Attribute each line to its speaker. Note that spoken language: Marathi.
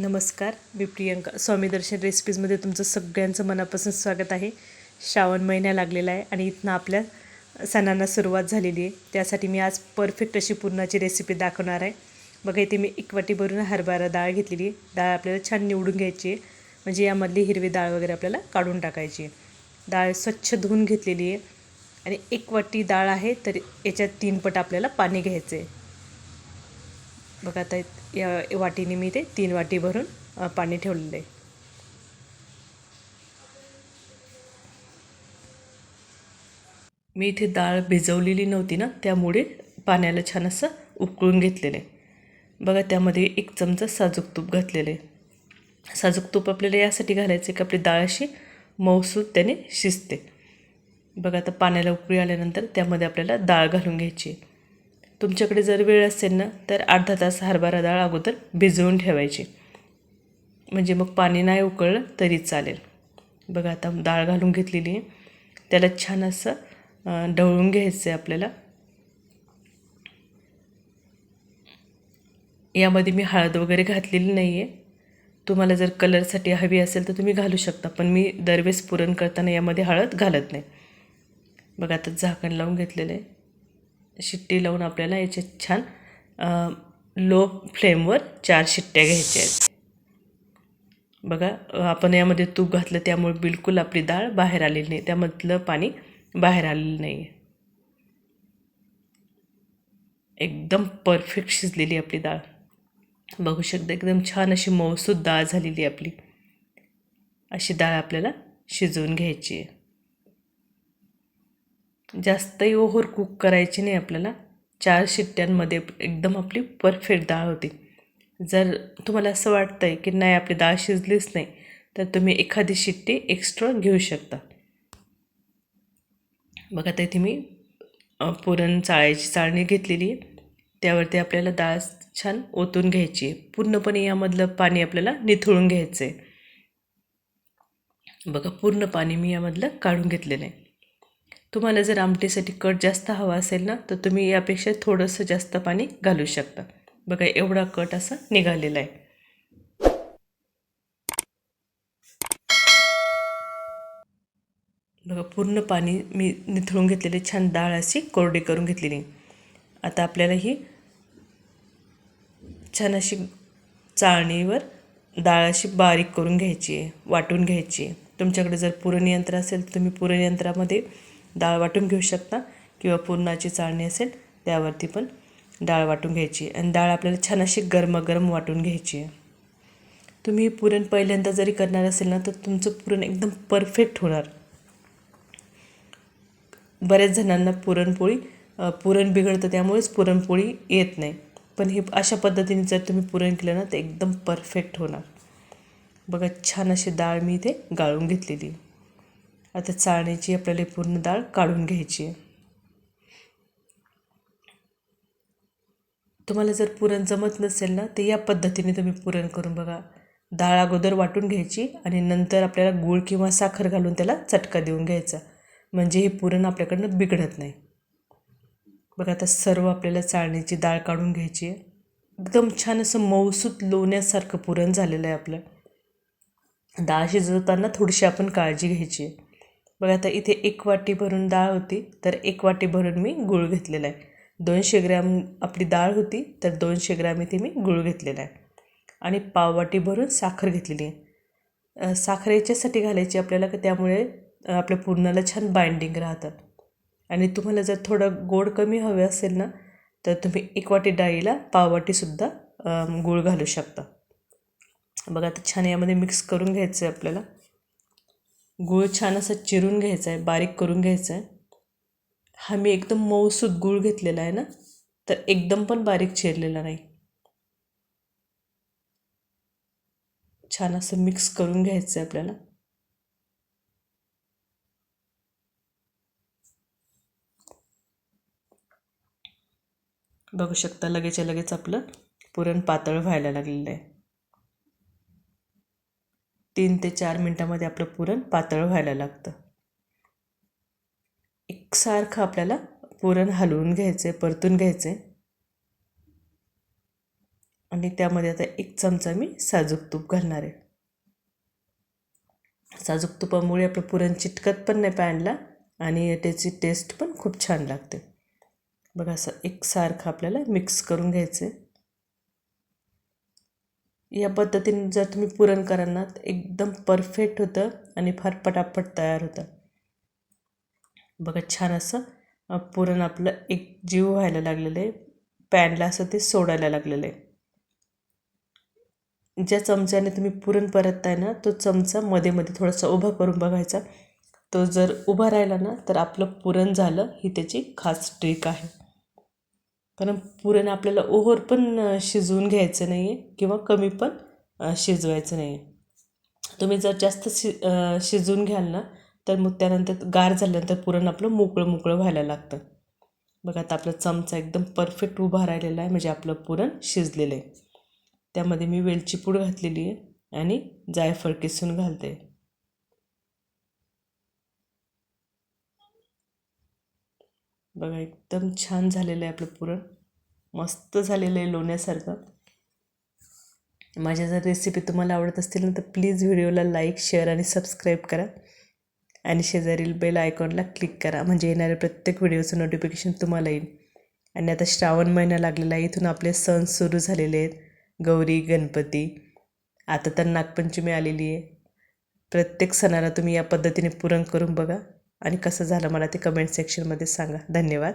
Speaker 1: नमस्कार मी प्रियंका. स्वामी दर्शन रेसिपीजमध्ये तुमचं सगळ्यांचं मनापासून स्वागत आहे. श्रावण महिना लागलेला आहे आणि इथनं आपल्या सणांना सुरुवात झालेली आहे. त्यासाठी मी आज परफेक्ट अशी पुरणाची रेसिपी दाखवणार आहे. बघा इथे मी एक वाटी भरून हरभरा डाळ घेतलेली आहे. डाळ आपल्याला छान निवडून घ्यायची आहे. म्हणजे यामधली हिरवी डाळ वगैरे आपल्याला काढून टाकायची आहे. डाळ स्वच्छ धुवून घेतलेली आहे. आणि एक वाटी डाळ आहे तर याच्यात तीन पट आपल्याला पाणी घ्यायचं आहे. बघा आता या वाटीने मी ते तीन वाटी भरून पाणी ठेवलेलं आहे. मी इथे डाळ भिजवलेली नव्हती ना त्यामुळे पाण्याला छान असं उकळून घेतलेलं आहे. बघा त्यामध्ये एक चमचा साजूक तूप घातलेलं आहे. साजूक तूप आपल्याला यासाठी घालायचं आहे की आपली डाळ अशी मऊसूत त्याने शिजते. बघा आता पाण्याला उकळी आल्यानंतर त्यामध्ये आपल्याला डाळ घालून घ्यायची आहे. तुमच्याकडे जर वेळ असेल ना तर अर्धा तास हरभरा डाळ अगोदर भिजवून ठेवायची. म्हणजे मग पाणी नाही उकळलं तरी चालेल. बघा आता डाळ घालून घेतलेली आहे. त्याला छान असं ढवळून घ्यायचं आहे आपल्याला. यामध्ये मी हळद वगैरे घातलेली नाही आहे तुम्हाला जर कलरसाठी हवी असेल तर तुम्ही घालू शकता पण मी दरवेळेस पुरण करताना यामध्ये हळद घालत नाही. बघा आता झाकण लावून घेतलेलं आहे. शिट्टी लावून आपल्याला याच्यात छान लो फ्लेमवर चार शिट्ट्या घ्यायच्या आहेत. बघा आपण यामध्ये तूप घातलं त्यामुळे बिलकुल आपली डाळ बाहेर आलेली नाही. त्यामधलं पाणी बाहेर आलेलं नाही आहे एकदम परफेक्ट शिजलेली आपली डाळ. बघू शकता एकदम छान अशी मऊसूद डाळ झालेली आहे आपली. अशी डाळ आपल्याला शिजवून घ्यायची आहे. जास्तही ओव्हर कुक करायची नाही आपल्याला. चार शिट्ट्यांमध्ये एकदम आपली परफेक्ट डाळ होती. जर तुम्हाला असं वाटतं आहे की नाही आपली डाळ शिजलीच नाही तर तुम्ही एखादी शिट्टी एक्स्ट्रा घेऊ शकता. बघा आता इथे मी पुरण चाळायची चाळणी घेतलेली आहे. त्यावरती आपल्याला डाळ छान ओतून घ्यायची आहे. पूर्णपणे यामधलं पाणी आपल्याला निथळून घ्यायचं आहे बघा पूर्ण पाणी मी यामधलं काढून घेतलेलं आहे. तुम्हाला जर आमटीसाठी कट जास्त हवा असेल ना तर तुम्ही यापेक्षा थोडंसं जास्त पाणी घालू शकता. बघा एवढा कट असा निघालेला आहे. बघा पूर्ण पाणी मी निथळून घेतलेली छान डाळ अशी कोरडी करून घेतलेली आता आपल्याला ही छान अशी चाळणीवर डाळ अशी बारीक करून घ्यायची आहे वाटून घ्यायची आहे. तुमच्याकडे जर पुरण यंत्र असेल तर तुम्ही पुरणयंत्रामध्ये डाळ वाटून घेऊ शकता किंवा पुरणाची चाळणी असेल त्यावरती पण डाळ वाटून घ्यायची. आणि डाळ आपल्याला छान अशी गरमागरम वाटून घ्यायची आहे. तुम्ही हे पुरण पहिल्यांदा जरी करणार असेल ना तर तुमचं पुरण एकदम परफेक्ट होणार. बऱ्याच जणांना पुरणपोळी पुरण बिघडतं त्यामुळेच पुरणपोळी येत नाही. पण हे अशा पद्धतीने जर तुम्ही पुरण केलं ना तर एकदम परफेक्ट होणार. बघा छान अशी डाळ मी इथे गाळून घेतलेली आहे. आता चाळणीची आपल्याला पूर्ण डाळ काढून घ्यायची आहे. तुम्हाला जर पुरण जमत नसेल ना तर या पद्धतीने तुम्ही पुरण करून बघा. डाळ अगोदर वाटून घ्यायची आणि नंतर आपल्याला गूळ किंवा साखर घालून त्याला चटका देऊन घ्यायचा. म्हणजे हे पुरण आपल्याकडनं बिघडत नाही. बघा आता सर्व आपल्याला चाळणीची डाळ काढून घ्यायची आहे. एकदम छान असं मऊसूत लोण्यासारखं पुरण झालेलं आहे आपलं. डाळ शिजवताना थोडीशी आपण काळजी घ्यायची आहे. बघा आता इथे एक वाटी भरून डाळ होती तर एक वाटी भरून मी गूळ घेतलेला आहे. दोनशे ग्रॅम आपली डाळ होती तर दोनशे ग्रॅम इथे मी गूळ घेतलेला आहे. आणि पाववाटी भरून साखर घेतलेली आहे. साखर याच्यासाठी घालायची आपल्याला की त्यामुळे आपल्या पूर्णाला छान बाइंडिंग राहतात. आणि तुम्हाला जर थोडं गोड कमी हवे असेल ना तर तुम्ही एक वाटी डाळीला पाववाटीसुद्धा अ, गूळ घालू शकता. बघा आता छान यामध्ये मिक्स करून घ्यायचं आहे आपल्याला. गूळ छान असं चिरून घ्यायचा आहे बारीक करून घ्यायचा आहे हा मी एकदम मऊसूत गूळ घेतलेला आहे ना तर एकदम पण बारीक चिरलेला नाही. छान असं मिक्स करून घ्यायचं आहे आपल्याला. बघू शकता लगेचच्या लगेच आपलं पुरण पातळ व्हायला लागलेलं आहे. तीन ते चार मिनटामध्ये आपलं पुरण पातळ व्हायला लागतं. एकसारखं आपल्याला पुरण हलवून घ्यायचं आहे परतून घ्यायचं आहे आणि त्यामध्ये आता एक चमचा मी साजूक तूप घालणार आहे. साजूक तुपामुळे आपलं पुरण चिटकत पण नाही पॅनला आणि त्याची टेस्ट पण खूप छान लागते. बघा असं एकसारखं आपल्याला मिक्स करून घ्यायचं आहे या पद्धतीने जर तुम्ही पुरण कराल ना एकदम परफेक्ट होतं आणि फार पटापट तयार होतं. बघा छान असं पुरण आपलं एक जीव व्हायला लागलेलं आहे. पॅनला असं ते सोडायला लागलेलं आहे. ज्या चमच्याने तुम्ही पुरण परतताय ना तो चमचा मध्ये मध्ये थोडासा उभा करून बघायचा. तो जर उभा राहिला ना तर आपलं पुरण झालं ही त्याची खास ट्रिक आहे. कारण पुरण आपल्याला ओव्हर पण शिजवून घ्यायचं नाही आहे किंवा कमी पण शिजवायचं नाही आहे तुम्ही जर जास्त शि शिजवून घ्याल ना तर मग त्यानंतर गार झाल्यानंतर पुरण आपलं मोकळं मोकळं व्हायला लागतं. बघा आता आपला चमचा एकदम परफेक्ट उभा राहिलेला आहे म्हणजे आपलं पुरण शिजलेलं आहे. त्यामध्ये मी वेलची पूड घातलेली आहे आणि जायफळ किसून घालते. बघा एकदम छान झालेलं आहे आपलं पुरण. मस्त झालेलं आहे लोण्यासारखं. माझ्या जर रेसिपी तुम्हाला आवडत असतील ना तर प्लीज व्हिडिओला लाईक शेअर आणि सबस्क्राईब करा. आणि शेजारील बेल आयकॉनला क्लिक करा. म्हणजे येणाऱ्या प्रत्येक व्हिडिओचं नोटिफिकेशन तुम्हाला येईल. आणि आता श्रावण महिना लागलेला आहे. इथून आपले सण सुरू झालेले आहेत. गौरी गणपती. आता तर नागपंचमी आलेली आहे. प्रत्येक सणाला तुम्ही या पद्धतीने पुरण करून बघा. आणि कसं झालं मला ते कमेंट सेक्शनमध्ये सांगा. धन्यवाद.